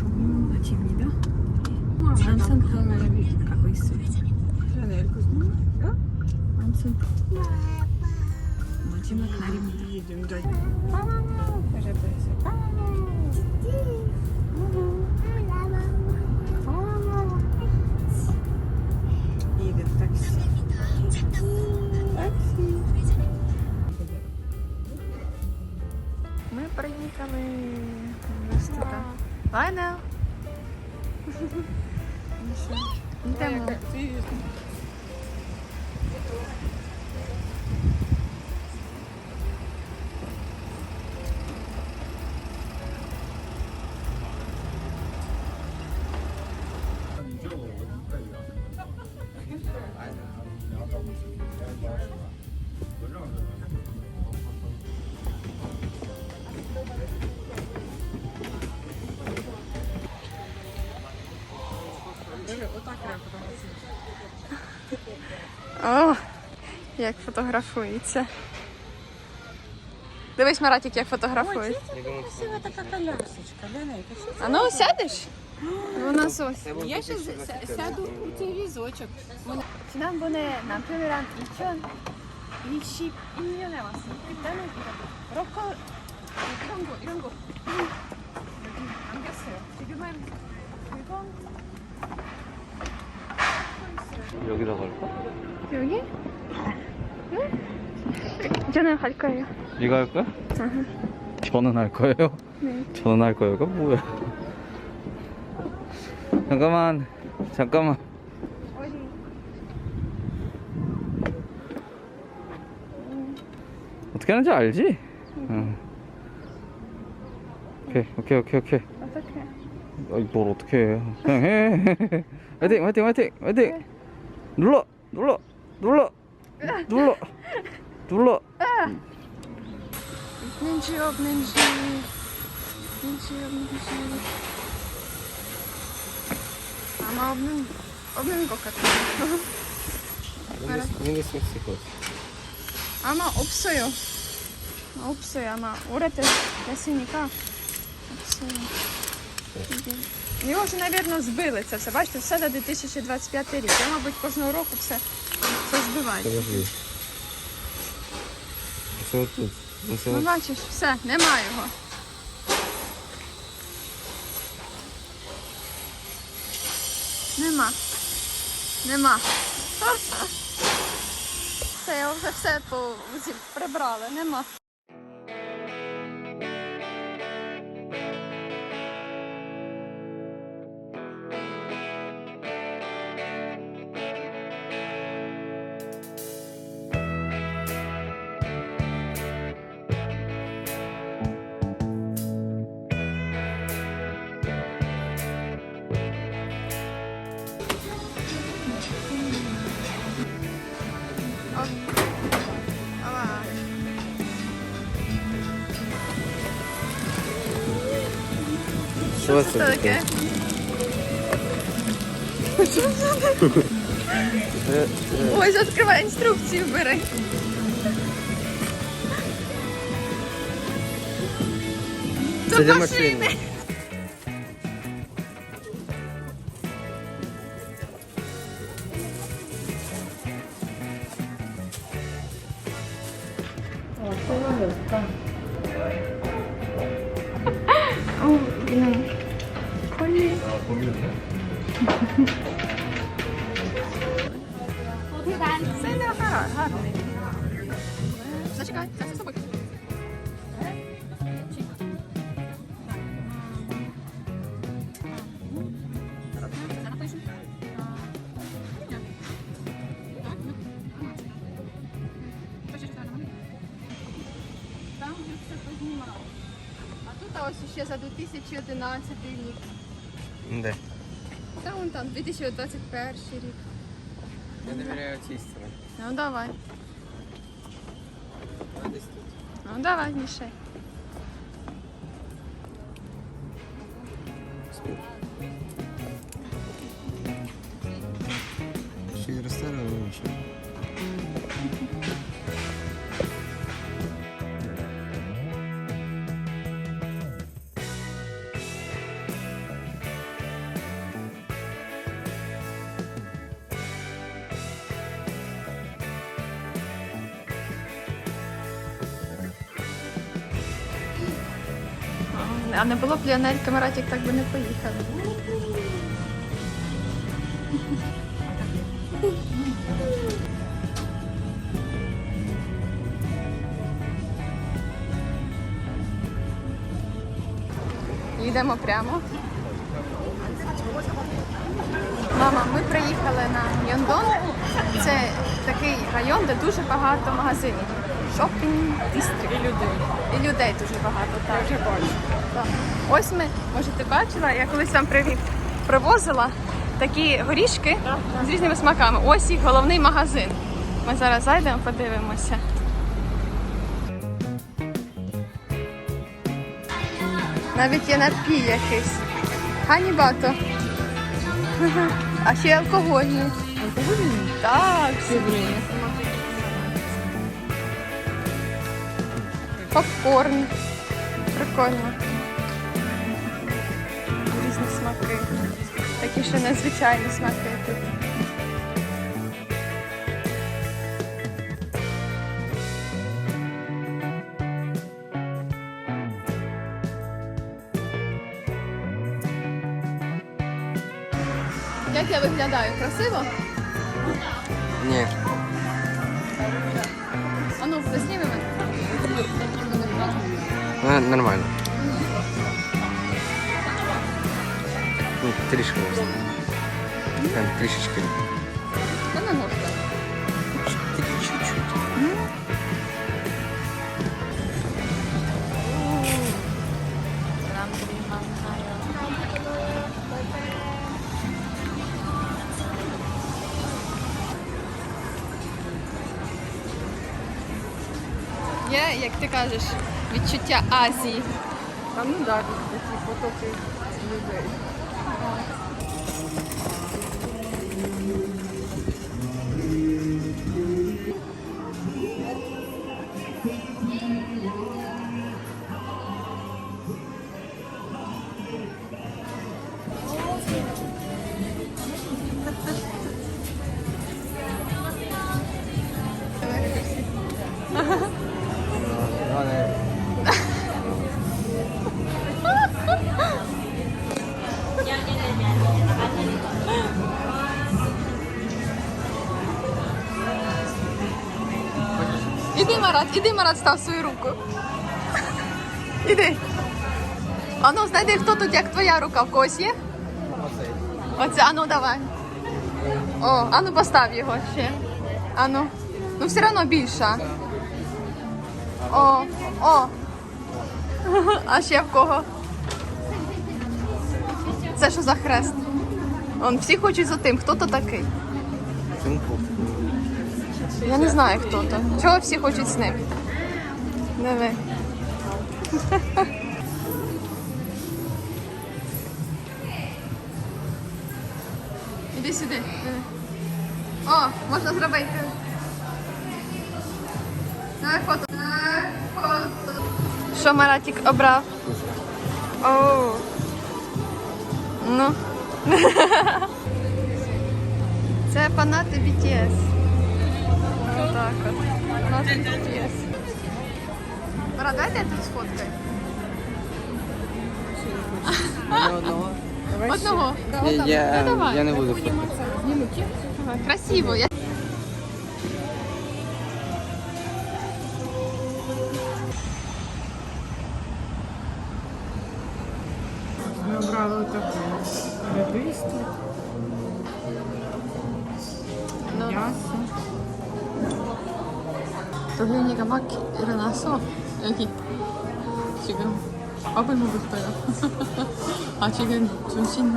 좋은 아침입니다. 남산타워를 가고 있어요. 남산타워 마지막 날입니다. Їде таксі. Таксі. Ми приїхали. Ось туди. Ладно. Ну що, Йдемо. О, як фотографується. Дивись, Маратик, як фотографує. Красива така колясочка, Ленейка. Що А ну сядеш? Вона ось. Я ще сяду у цей візочок. Нам буде, наприклад, 이천 21년에 왔어요. 그때는 로컬 이런 거 이런 거 여기 남겼어요. 지금은 그건 여기다 갈까? 여기? 응? 저는 갈 거예요. 네가 할 거야? 저는 할 거예요? 네. 저는 할 거예요가 뭐야? 잠깐만, 잠깐만. 어디? 어떻게 하는지 알지? 응. 오케이, 오케이, 오케이, 오케이. 어떻게? 아이, 뭘 어떻게 해? 그냥 해. 화이팅, 화이팅, 화이팅, 화이팅. 눌러 눌러 눌러 눌러 눌러. 눈치 없는지 눈치 없는지 아마 없는 없는 것 같아요 아마 없어요 없어요 아마 오래됐으니까 없어요 이게 Його вже, мабуть, збили це все. Бачите, все до 2025 рік. Я, мабуть, кожного року все, все збивають. Подожди. Ось тут. Ось Ну бачиш, все, нема його. Нема. Нема. Все, я вже все по прибрали, нема. Що це таке? Ось відкривай інструкцію, бери. Це для машини. Ось ще за 2011 рік. Де? Та вон там 2021 рік. Я довіряю цій стороні. Ну давай. Ну давай, мішай. Ще А не було б Ліонель Маратік, так би не поїхав. Їдемо прямо. Мама, ми приїхали на Мьондон. Це такий район, де дуже багато магазинів. Шопінг дистрикт. І людей. І людей дуже багато. Так. Я вже бачу. Так. Ось ми, може, ти бачила, я колись вам привів, привозила такі горішки з різними смаками. Ось їх головний магазин. Ми зараз зайдемо, подивимося. Навіть є напій якийсь. Ханібато. А ще алкогольні. Алкогольні? Так, собі. Попкорн. Прикольно. Різні смаки. Такі ще незвичайні смаки тут. Як я виглядаю? Красиво? Ні. А ну, засніми мене. Нормально. Ну, трішки. Там трішечки. Та не чуть-чуть. Є, як ти кажеш, відчуття Азії. Там, ну так, такі потоки людей. Іди, Марат, став свою руку. Іди. А ну, знайди, хто тут, як твоя рука, в когось є? Оце, а ну давай. О, а ну постав його ще. А ну. Ну все одно більша. О, о. А ще в кого? Це що за хрест? Он всі хочуть за тим, хто то такий. Я не знаю, хто то. Чого всі хочуть з ним? Диви. Іди сюди. О, можна зробити. Давай фото. Що Маратик обрав? О. Ну. Це фанати BTS. Отак от. Фанати BTS. Мара, давайте я тут сфоткаю. Одного. Одного. Я, я, Ну, давай. я не буду фоткати. Ага, Красиво. Я... Ми обрали таку редиску, Ну, м'ясо. Togliunica macchi era la so. Yaki. 지금 밥을 먹었어요. 아직은 정신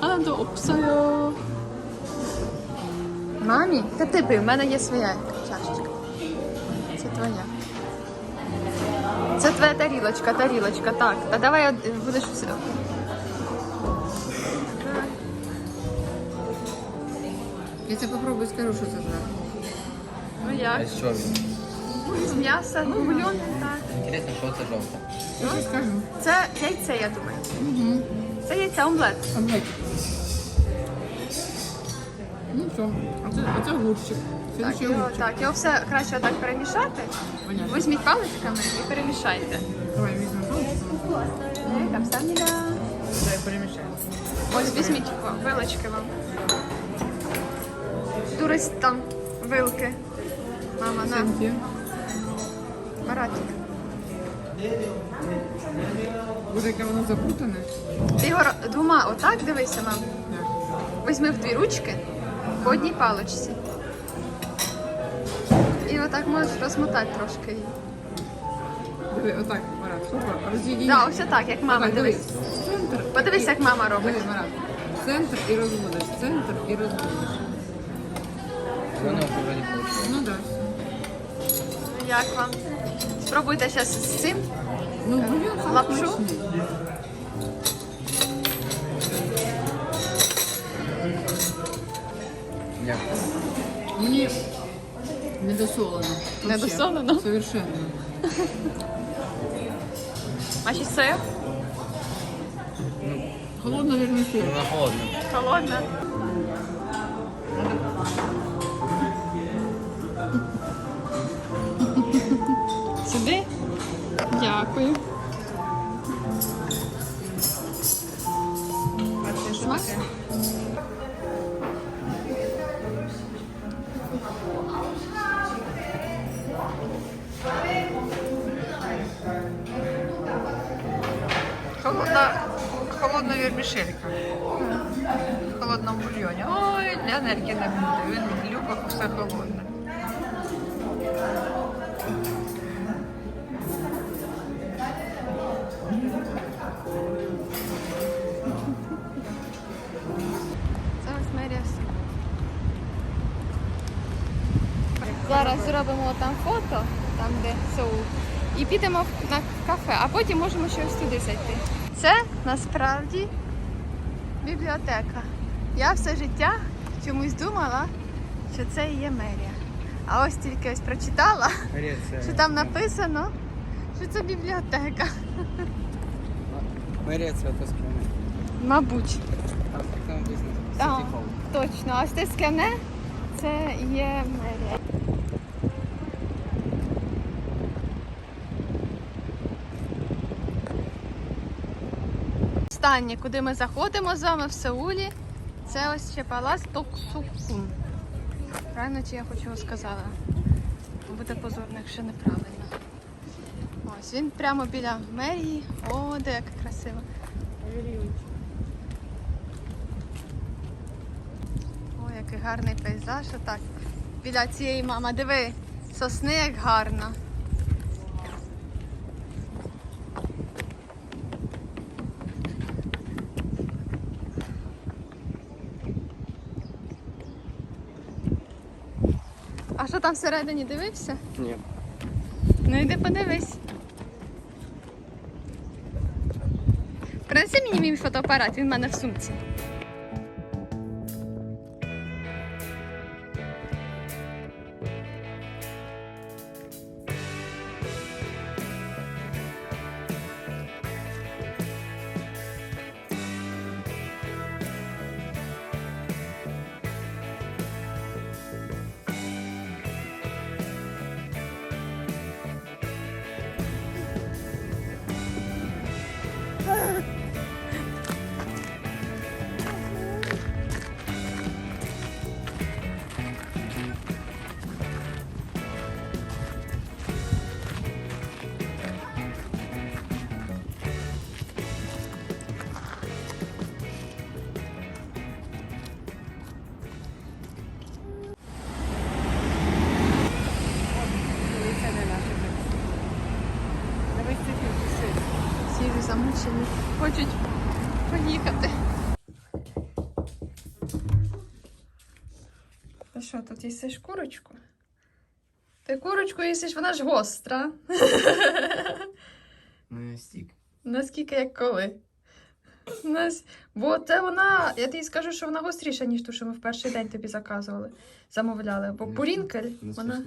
하나도 없어요. Мамі, та ти пий, в мене є своя чашечка. Це твоя. Це твоя тарілочка, тарілочка, так. А давай од- будеш все. Я тебе попробую скажу, що це за. Ну як? А з чого він? З м'яса, ну, бульон, так. Інтересно, що це жовте? Я. Це яйце, я думаю. Угу. Це яйце омлет. Омлет. Ну що, а це, а це огурчик. Так, його, так, його все краще отак перемішати. Понятно. Візьміть паличками і перемішайте. Давай візьмемо паличку. Ну, Там саміля. Дай перемішаємо. Ось візьміть вилочки вам. Туристам вилки. Мама, на. Маратик. Буде яке воно запутане. Ти його ро- двома отак дивися, мам. Так. Візьми в дві ручки по одній палочці. І отак можеш розмотати трошки її. Диви, отак, Марат, супер. Роздіління. Да, ось отак, як мама, дивись. Центр. Подивись, як мама робить. Диви, Марат. Центр і розводиш. Центр і розводиш. Воно вже вийшло. Ну так, да, все. Як вам? Спробуйте зараз з цим. Ну, Лапшу? смачний. Як? Мені недосолено. Недосолено? Совершенно. А ще це? Холодно вермішель. Вона холодна. Дякую. Смак? Холодна, холодна вермішелька. В холодному бульйоні. Ой, для енергії не буде. Він любить все холодне. Зараз зробимо там фото, там де Соул, і підемо на кафе, а потім можемо щось туди зайти. Це насправді бібліотека. Я все життя чомусь думала, що це і є мерія. А ось тільки ось прочитала, що там написано, що це бібліотека. Мерія Святоскляне. Мабуть. Там так написано. Так. Точно, а ось те скляне це є мерія. Останнє, куди ми заходимо з вами в Сеулі, це ось ще палац Токсукун. Правильно чи я хочу сказала? Буде позорно, якщо неправильно. Ось він прямо біля мерії. О, де як красиво. Ой, який гарний пейзаж. Отак. Біля цієї мама, диви, сосни як гарно. Що там всередині дивився? Ні. Ну йди подивись. Принеси мені мій фотоапарат, він в мене в сумці. Всі хочуть поїхати. Ти що, тут їсиш курочку? Ти курочку їсиш, вона ж гостра. Ну, стік. Наскільки як коли. Нас... Бо це вона, я тобі скажу, що вона гостріша, ніж ту, що ми в перший день тобі заказували, замовляли. Бо пурінкель, Ну, вона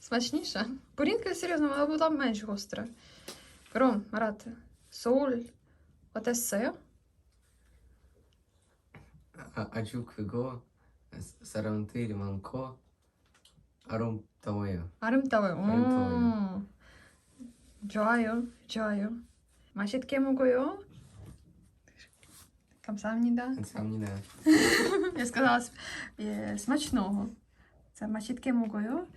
смачніша. Пурінкель, серйозно, вона була менш гостра. Ром, Марате, Соуль, оте все. А- Acuk go, sarantiri manko, arum taoya. Арим таве. Арим таве. Джаю, джаю. 맛있게 먹어요. 감사합니다. Сам не да. Я сказала с- е, смачного. Це 맛있게 먹어요.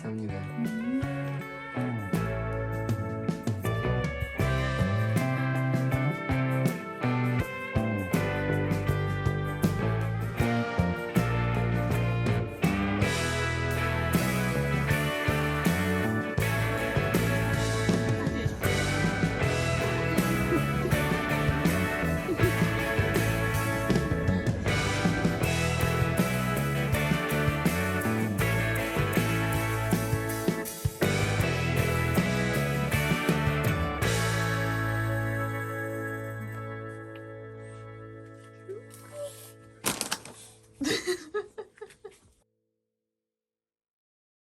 Сам не да.